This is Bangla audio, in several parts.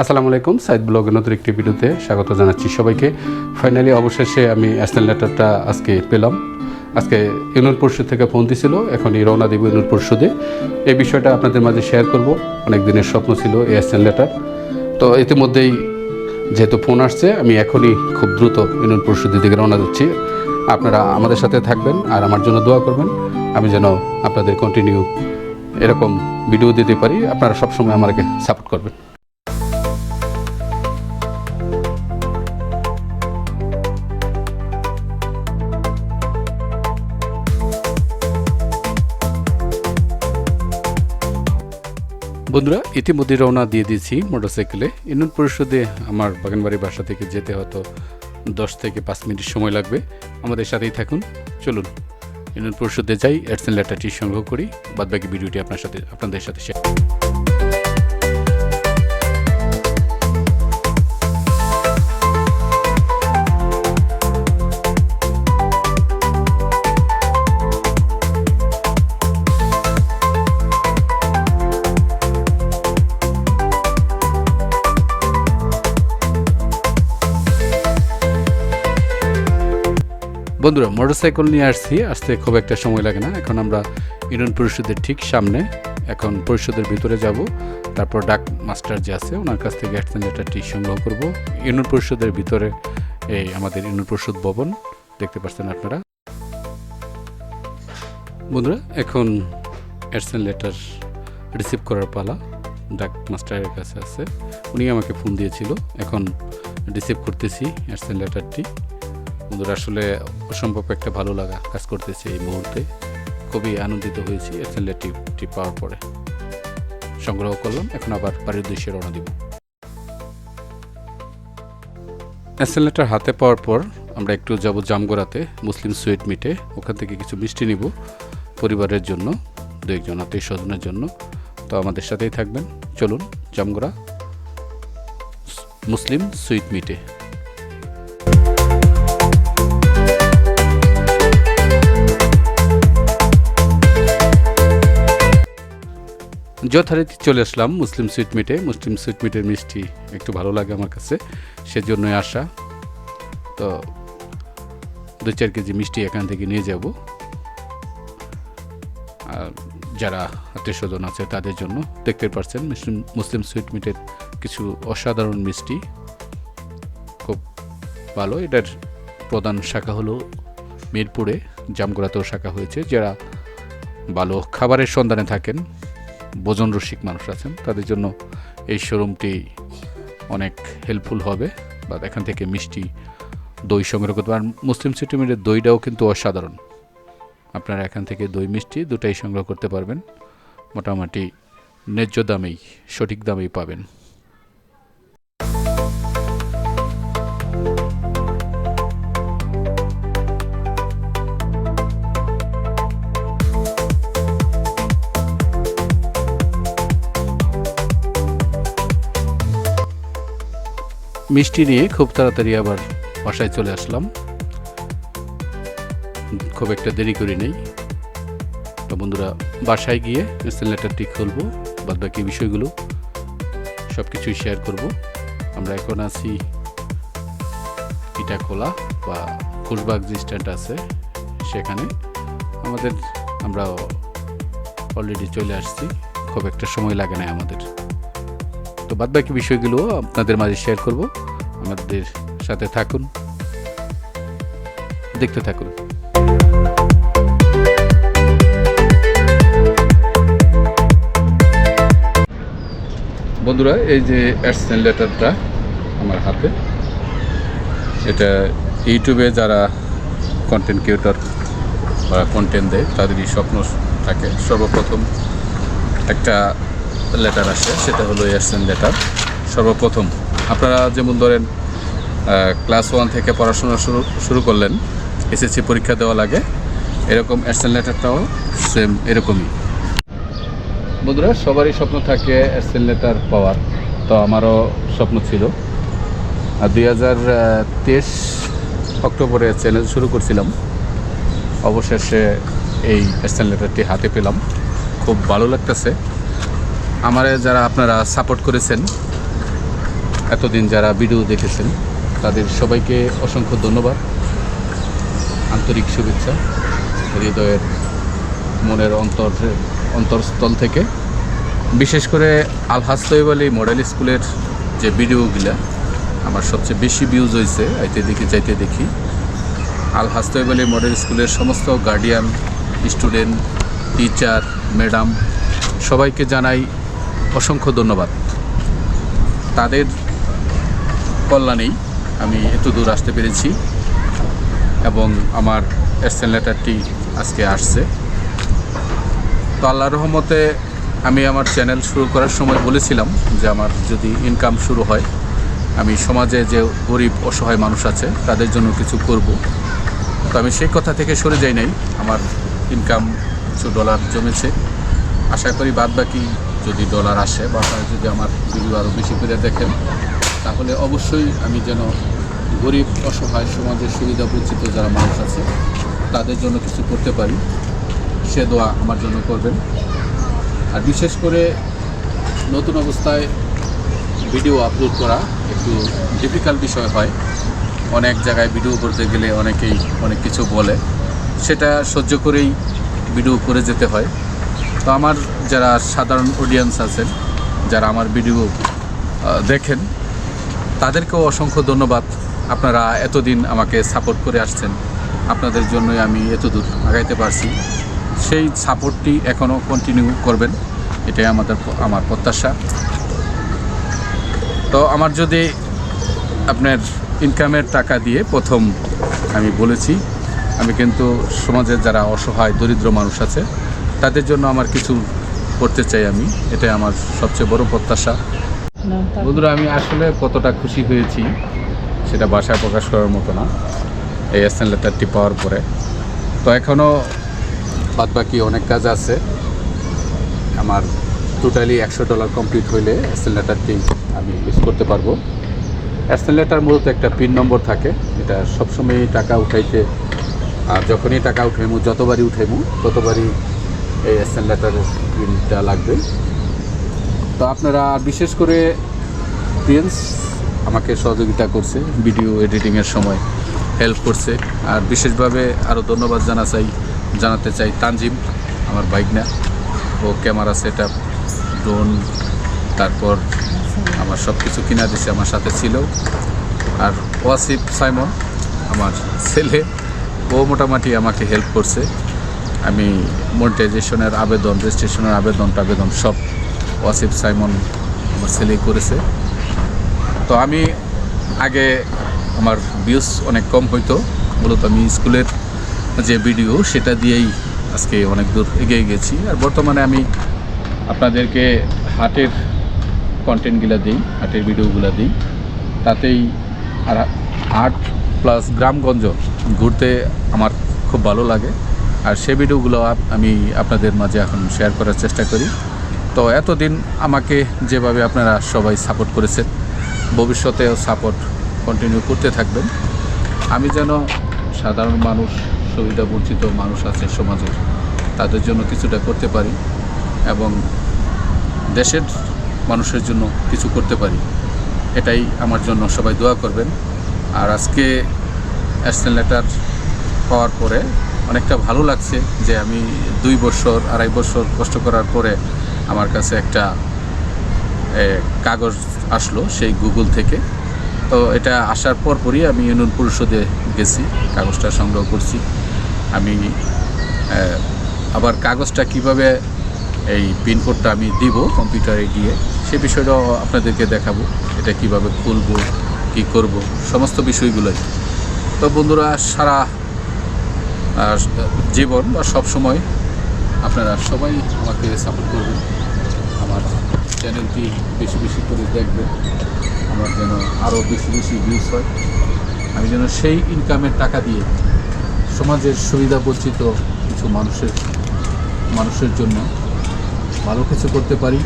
আসসালামু আলাইকুম, সাইদ ব্লগের নতুন একটি ভিডিওতে স্বাগত জানাচ্ছি সবাইকে। ফাইনালি অবশেষে আমি অ্যাসেন লেটারটা আজকে পেলাম। আজকে ইউনিয়ন পরিষদ থেকে ফোন দিছিল, এখনই রওনা দিব ইউনিয়ন পরিষদে। এই বিষয়টা আপনাদের মাঝে শেয়ার করব। অনেক দিনের স্বপ্ন ছিল এই অ্যাসেন লেটার। তো ইতিমধ্যেই যেহেতু ফোন আসছে, আমি এখনই খুব দ্রুত ইউনিয়ন পরিষদের দিকে রওনা দিচ্ছি। আপনারা আমাদের সাথে থাকবেন আর আমার জন্য দোয়া করবেন। আমি যেন আপনাদের কন্টিনিউ এরকম ভিডিও দিতে পারি। আপনারা সবসময় আমাকে সাপোর্ট করবেন। বন্ধুরা, ইতিমধ্যে রওনা দিয়ে দিয়েছি মোটরসাইকেলে। ইউনিয়ন পরিষদে আমার বাগানবাড়ি বাসা থেকে যেতে হয়তো দশ থেকে পাঁচ মিনিট সময় লাগবে। আমাদের সাথেই থাকুন। চলুন, ইউনিয়ন পরিষদে যাই, অ্যাডসেন লেটারটি সংগ্রহ করি। বাদবাকি ভিডিওটি আপনার সাথে আপনাদের সাথে শেয়ার বন্ধুরা মোটরসাইকেল নিয়ে আসছি। আসতে খুব একটা সময় লাগে না। এখন আমরা ইউনিয়ন পরিষদের ঠিক সামনে এখন পরিষদের ভিতরে যাব। তারপর ডাক মাস্টার যে আছে, ওনার কাছ থেকে অ্যাডসেন লেটারটি সংগ্রহ করব। ইউনিয়ন পরিষদের ভিতরে এই আমাদের ইউনিয়ন পরিষদ ভবন, দেখতে পাচ্ছেন আপনারা। বন্ধুরা, এখন অ্যাডসেন লেটার রিসিভ করার পালা। ডাক মাস্টারের কাছে আছে। উনি আমাকে ফোন দিয়েছিল। এখন রিসিভ করতেছি অ্যাডসেন লেটারটি বন্ধুরা, আসলে অসম্ভব একটা ভালো লাগা কাজ করতেছে এই মুহূর্তে। খুবই আনন্দিত হয়েছি এসএলএটি পাওয়ার পরে। সংগ্রহ করলাম, এখন আবার বাড়ির উদ্দেশ্যে রওনা দিব। এসএলএটার হাতে পাওয়ার পর আমরা একটু যাব জামগোড়াতে মুসলিম সুইট মিটে ওখান থেকে কিছু মিষ্টি নিব পরিবারের জন্য, দু একজন আত্মীয় স্বজনের জন্য। তো আমাদের সাথেই থাকবেন। চলুন জামগোড়া মুসলিম সুইট মিটে। যথারীতি চলে আসলাম মুসলিম সুইট মিটে। মুসলিম সুইট মিটের মিষ্টি একটু ভালো লাগে আমার কাছে, সেজন্যই আসা। তো দু চার কেজি মিষ্টি এখান থেকে নিয়ে যাব। আর যারা আত্মীয় স্বজন আছে তাদের জন্য দেখতে পাচ্ছেন মুসলিম মুসলিম সুইট মিটের কিছু অসাধারণ মিষ্টি। খুব ভালো, এটার প্রধান শাখা হলো মিরপুরে, জামগড়াতেও শাখা হয়েছে। যারা ভালো খাবারের সন্ধানে থাকেন ভোজন রসিক মানুষ আছেন, তাদের জন্য এই শোরুমটি অনেক হেল্পফুল হবে বা এখান থেকে মিষ্টি দই সংগ্রহ করতে পারেন। মুসলিম সিটিমেন্টের দইটাও কিন্তু অসাধারণ। আপনারা এখান থেকে দই, মিষ্টি দুটাই সংগ্রহ করতে পারবেন। মোটামুটি ন্যায্য দামেই, সঠিক দামেই পাবেন। মিষ্টি নিয়ে খুব তাড়াতাড়ি আবার বাসায় চলে আসলাম। খুব একটা দেরি করি নেই। তো বন্ধুরা, বাসায় গিয়ে লেটারটি খুলবো বাদ বাকি বিষয়গুলো সব কিছুই শেয়ার করব। আমরা এখন আছি ইটাখোলা বা খুশবাগ যে স্ট্যান্ড আছে সেখানে। আমাদের আমরা অলরেডি চলে আসছি। খুব একটা সময় লাগে না আমাদের। তো বাদ বাকি বিষয়গুলো আপনাদের মাঝে শেয়ার করব। আমাদের সাথে থাকুন। দেখতে থাকুন। বন্ধুরা, এই যে অ্যাডসেন লেটারটা আমার হাতে, এটা ইউটিউবে যারা কন্টেন্ট ক্রিয়েটর বা কন্টেন্ট দেয়, তাদেরই স্বপ্ন থাকে। সর্বপ্রথম একটা লেটার আসে, সেটা হলো এসএন লেটার সর্বপ্রথম, আপনারা যেমন ধরেন ক্লাস ওয়ান থেকে পড়াশোনা শুরু শুরু করলেন এসএসসি পরীক্ষা দেওয়া লাগে এরকম এসএন লেটারটাও সেম এরকমই। বন্ধুরা, সবারই স্বপ্ন থাকে এসএন লেটার পাওয়ার, তো আমারও স্বপ্ন ছিল। আর দুই হাজার তেইশ অক্টোবরে চ্যানেল শুরু করছিলাম। অবশেষে এই এসএন লেটারটি হাতে পেলাম। খুব ভালো লাগতেছে। আমারে যারা আপনারা সাপোর্ট করেছেন, এতদিন যারা ভিডিও দেখেছেন, তাদের সবাইকে অসংখ্য ধন্যবাদ। আন্তরিক শুভেচ্ছা। হৃদয়ের মনের অন্তর, অন্তরস্থল থেকে। বিশেষ করে আলহাজ তৈব আলী মডেল স্কুলের যে ভিডিওগুলা আমার সবচেয়ে বেশি ভিউজ হয়েছে আইতে দেখি, যাইতে দেখি। আল হাস্তৈব আলী মডেল স্কুলের সমস্ত গার্ডিয়ান স্টুডেন্ট টিচার ম্যাডাম সবাইকে জানাই অসংখ্য ধন্যবাদ। তাদের কল্যাণেই আমি এত দূর আসতে পেরেছি এবং আমার এসএন লেটারটি আজকে আসছে। তো আল্লাহ রহমতে আমি আমার চ্যানেল শুরু করার সময় বলেছিলাম যে আমার যদি ইনকাম শুরু হয়, আমি সমাজে যে গরিব, অসহায় মানুষ আছে, তাদের জন্য কিছু করব। তো আমি সেই কথা থেকে সরে যাই নাই। আমার ইনকাম কিছু ডলার জমেছে। আশা করি বাদ বাকি যদি ডলার আসে বা আপনারা যদি আমার ভিডিও আরও বেশি করে দেখেন, তাহলে অবশ্যই আমি যেন গরিব, অসহায় সমাজের সুবিধা বঞ্চিত যারা মানুষ আছে, তাদের জন্য কিছু করতে পারি। সে দোয়া আমার জন্য করবেন। আর বিশেষ করে নতুন অবস্থায় ভিডিও আপলোড করা একটু ডিফিকাল্ট বিষয় হয়। অনেক জায়গায় ভিডিও করতে গেলে অনেকেই অনেক কিছু বলে। সেটা সহ্য করেই ভিডিও করে যেতে হয়। তো আমার যারা সাধারণ অডিয়েন্স আছেন, যারা আমার ভিডিও দেখেন, তাদেরকেও অসংখ্য ধন্যবাদ। আপনারা এতদিন আমাকে সাপোর্ট করে আসছেন। আপনাদের জন্যই আমি এতদূর আগাইতে পারছি। সেই সাপোর্টটি এখনও কন্টিনিউ করবেন। এটাই আমাদের আমার প্রত্যাশা। তো আমার যদি আপনার ইনকামের টাকা দিয়ে প্রথম আমি বলেছি, আমি কিন্তু সমাজের যারা অসহায়, দরিদ্র মানুষ আছে তাদের জন্য আমার কিছু করতে চাই আমি। এটাই আমার সবচেয়ে বড় প্রত্যাশা। বন্ধুরা, আমি আসলে কতটা খুশি হয়েছি সেটা বাসায় প্রকাশ করার মতো না। এই এসএন লেটারটি পাওয়ার পরে। তো এখনও বাদ বাকি অনেক কাজ আছে। আমার টোটালি একশো ডলার কমপ্লিট হইলে এসএন লেটারটি আমি ইউজ করতে পারব। এসএন লেটার মূলত একটা পিন নম্বর থাকে। এটা সবসময় টাকা উঠাইতে আর যখনই টাকা উঠাইমু, যতবারই উঠাইমু, ততবারই এই এসএন লেটারের পিনটা লাগবে। তো আপনারা বিশেষ করে প্রিন্স আমাকে সহযোগিতা করছে ভিডিও এডিটিংয়ের সময় হেল্প করছে। আর বিশেষভাবে আরও ধন্যবাদ জানা চাই, জানাতে চাই তানজিম, আমার বাইক না ও ক্যামেরা সেট আপ ড্রোন তারপর আমার সব কিছু কিনা দিছে আমার সাথে ছিল। আর ওয়াসিফ সাইমন, আমার ছেলে, ও মোটামুটি আমাকে হেল্প করছে। আমি মনিটাইজেশনের আবেদন রেজিস্ট্রেশনের আবেদন টাবেদন সব ওয়াসিফ সাইমন আমার ছেলেই করেছে। তো আমি আগে আমার ভিউজ অনেক কম হইতো, মূলত আমি স্কুলের যে ভিডিও সেটা দিয়েই আজকে অনেক দূর এগিয়ে গেছি। আর বর্তমানে আমি আপনাদেরকে হাটের কন্টেন্টগুলো দিই, হাটের ভিডিওগুলো দিই। তাতেই আর হাট প্লাস গ্রামগঞ্জ ঘুরতে আমার খুব ভালো লাগে। আর সে ভিডিওগুলো আমি আপনাদের মাঝে এখন শেয়ার করার চেষ্টা করি। তো এতদিন আমাকে যেভাবে আপনারা সবাই সাপোর্ট করেছেন, ভবিষ্যতেও সাপোর্ট কন্টিনিউ করতে থাকবেন। আমি যেন সাধারণ মানুষ, সুবিধা বঞ্চিত মানুষ আছে সমাজের, তাদের জন্য কিছুটা করতে পারি এবং দেশের মানুষের জন্য কিছু করতে পারি। এটাই আমার জন্য সবাই দোয়া করবেন। আর আজকে অ্যাসেন লেটার পাওয়ার পরে অনেকটা ভালো লাগছে যে আমি দুই বছর, আড়াই বছর কষ্ট করার পরে আমার কাছে একটা কাগজ আসলো সেই গুগল থেকে। তো এটা আসার পর পরই আমি ইউনিয়ন পরিষদে গেছি, কাগজটা সংগ্রহ করছি। আমি আবার কাগজটা কীভাবে এই পিনকোডটা আমি দিব কম্পিউটারে গিয়ে, সে বিষয়টাও আপনাদেরকে দেখাবো। এটা কীভাবে খুলবো, কি করব, সমস্ত বিষয়গুলোই। তো বন্ধুরা, সারা জীবন বা সব সময় আপনারা সবাই আমাকে সাপোর্ট করবেন। আমার চ্যানেলটি বেশি বেশি করে দেখবেন। আমার যেন আরও বেশি বেশি ভিউজ হয়। আমি যেন সেই ইনকামের টাকা দিয়ে সমাজের সুবিধা বঞ্চিত কিছু মানুষের মানুষের জন্য ভালো কিছু করতে পারি,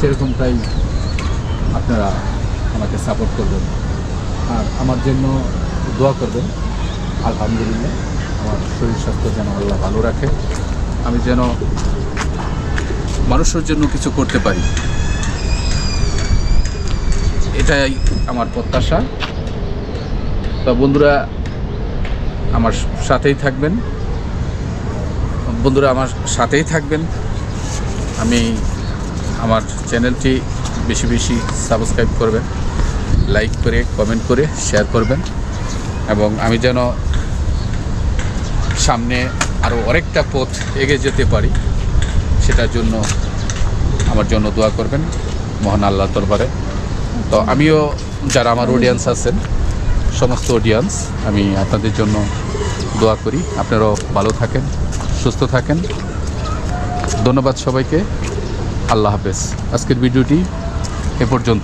সেরকমটাই আপনারা আমাকে সাপোর্ট করবেন। আর আমার জন্য দোয়া করবেন। আলহামদুলিল্লাহ। আমার শরীর স্বাস্থ্য যেন আল্লাহ ভালো রাখে। আমি যেন মানুষের জন্য কিছু করতে পারি। এটাই আমার প্রত্যাশা। তো বন্ধুরা, আমার সাথেই থাকবেন। বন্ধুরা, আমার সাথেই থাকবেন। আমি আমার চ্যানেলটি বেশি বেশি সাবস্ক্রাইব করবেন। লাইক করে, কমেন্ট করে, শেয়ার করবেন। এবং আমি যেন সামনে আরও অনেকটা পথ এগিয়ে যেতে পারি, সেটার জন্য আমার জন্য দোয়া করবেন, মহান আল্লাহ দরবারে। তো আমিও যারা আমার অডিয়েন্স আছেন, সমস্ত অডিয়েন্স আমি আপনাদের জন্য দোয়া করি। আপনারাও ভালো থাকেন, সুস্থ থাকেন। ধন্যবাদ সবাইকে। আল্লাহ হাফেজ। আজকের ভিডিওটি এ পর্যন্ত।